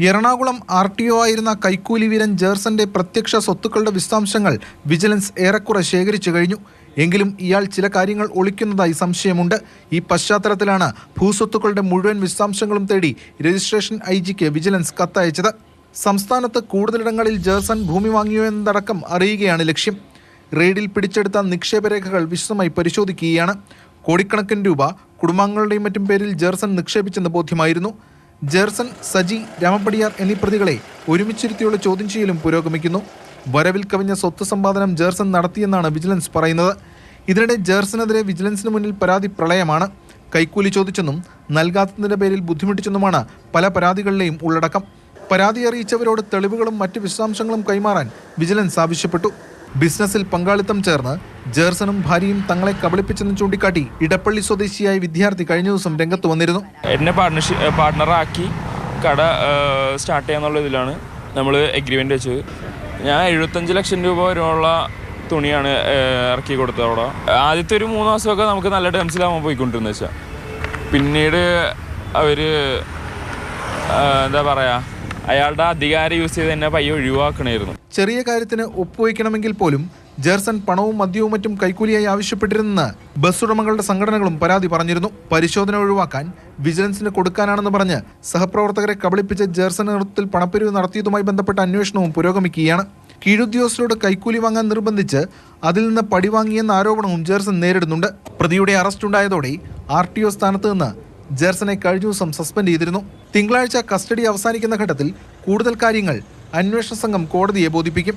Ernakulam R T O ആയിരുന്ന കൈക്കൂലി വീരൻ ജേഴ്സന്റെ പ്രത്യക്ഷ സ്വത്തുക്കളുടെ വിശദാംശങ്ങൾ വിജിലൻസ് ഏറെക്കുറെ ശേഖരിച്ചു കഴിഞ്ഞു. എങ്കിലും ഇയാൾ ചില കാര്യങ്ങൾ ഒളിക്കുന്നതായി സംശയമുണ്ട്. ഈ പശ്ചാത്തലത്തിലാണ് ഭൂസ്വത്തുക്കളുടെ മുഴുവൻ വിശദാംശങ്ങളും തേടി രജിസ്ട്രേഷൻ ഐ ജിക്ക് വിജിലൻസ് കത്തയച്ചത്. സംസ്ഥാനത്ത് കൂടുതലിടങ്ങളിൽ ജേഴ്സൺ ഭൂമി വാങ്ങിയോ എന്നതടക്കം അറിയുകയാണ് ലക്ഷ്യം. റെയ്ഡിൽ പിടിച്ചെടുത്ത നിക്ഷേപരേഖകൾ വിശദമായി പരിശോധിക്കുകയാണ്. കോടിക്കണക്കിന് രൂപ കുടുംബാംഗങ്ങളുടെയും മറ്റും പേരിൽ ജേർസൺ നിക്ഷേപിച്ചെന്ന് ബോധ്യമായിരുന്നു. ജേർസൺ സജി രാമപ്പടിയാർ എന്നീ പ്രതികളെ ഒരുമിച്ചിരുത്തിയുള്ള ചോദ്യം ചെയ്യലും പുരോഗമിക്കുന്നു. വരവിൽ കവിഞ്ഞ സ്വത്ത് സമ്പാദനം ജേർസൺ നടത്തിയെന്നാണ് വിജിലൻസ് പറയുന്നത്. ഇതിനിടെ ജേർസനെതിരെ വിജിലൻസിന് മുന്നിൽ പരാതി പ്രളയമാണ്. കൈക്കൂലി ചോദിച്ചെന്നും നൽകാത്തതിന്റെ പേരിൽ ബുദ്ധിമുട്ടിച്ചെന്നുമാണ് പല പരാതികളിലെയും ഉള്ളടക്കം. പരാതി അറിയിച്ചവരോട് തെളിവുകളും മറ്റ് വിശദാംശങ്ങളും കൈമാറാൻ വിജിലൻസ് ആവശ്യപ്പെട്ടു. ബിസിനസ്സിൽ പങ്കാളിത്തം ചേർന്ന് ജേർസണും ഭാര്യയും തങ്ങളെ കബളിപ്പിച്ചെന്ന് ചൂണ്ടിക്കാട്ടി ഇടപ്പള്ളി സ്വദേശിയായ വിദ്യാർത്ഥി കഴിഞ്ഞ ദിവസം രംഗത്ത് വന്നിരുന്നു. എന്നെ പാർട്ണർഷിപ്പ് പാർട്ണറാക്കി കട സ്റ്റാർട്ട് ചെയ്യാന്നുള്ള ഇതിലാണ് നമ്മൾ എഗ്രിമെന്റ് വെച്ചത്. ഞാൻ എഴുപത്തഞ്ച് ലക്ഷം രൂപ വരുമുള്ള തുണിയാണ് ഇറക്കി കൊടുത്തത് അവിടെ. ആദ്യത്തെ ഒരു മൂന്ന് മാസമൊക്കെ നമുക്ക് നല്ല ടേംസിലാവാൻ പോയിക്കൊണ്ടിരുന്നത് വെച്ചാൽ പിന്നീട് അവർ എന്താ പറയുക അയാളുടെ അധികാരം യൂസ് ചെയ്ത് എന്നെ പയ്യെ ഒഴിവാക്കണമായിരുന്നു ചെറിയ കാര്യത്തിന് ഒപ്പുവയ്ക്കണമെങ്കിൽ പോലും ജേർസൺ പണവും മദ്യവും മറ്റും കൈക്കൂലിയായി ആവശ്യപ്പെട്ടിരുന്നെന്ന് ബസ് ഉടമകളുടെ സംഘടനകളും പരാതി പറഞ്ഞിരുന്നു. പരിശോധന ഒഴിവാക്കാൻ വിജിലൻസിന് കൊടുക്കാനാണെന്ന് പറഞ്ഞ് സഹപ്രവർത്തകരെ കബളിപ്പിച്ച ജേർസൺ നേതൃത്വത്തിൽ പണപ്പിരിവ് നടത്തിയതുമായി ബന്ധപ്പെട്ട അന്വേഷണവും പുരോഗമിക്കുകയാണ്. കീഴുദ്യോഗസ്ഥരോട് കൈക്കൂലി വാങ്ങാൻ നിർബന്ധിച്ച് അതിൽ നിന്ന് പടിവാങ്ങിയെന്ന ആരോപണവും ജേർസൺ നേരിടുന്നുണ്ട്. പ്രതിയുടെ അറസ്റ്റ് ഉണ്ടായതോടെ ആർ ടി ഒ സ്ഥാനത്ത് നിന്ന് ജേർസനെ കഴിഞ്ഞ ദിവസം സസ്പെൻഡ് ചെയ്തിരുന്നു. തിങ്കളാഴ്ച കസ്റ്റഡി അവസാനിക്കുന്ന ഘട്ടത്തിൽ കൂടുതൽ കാര്യങ്ങൾ അന്വേഷണ സംഘം കോടതിയെ ബോധിപ്പിക്കും.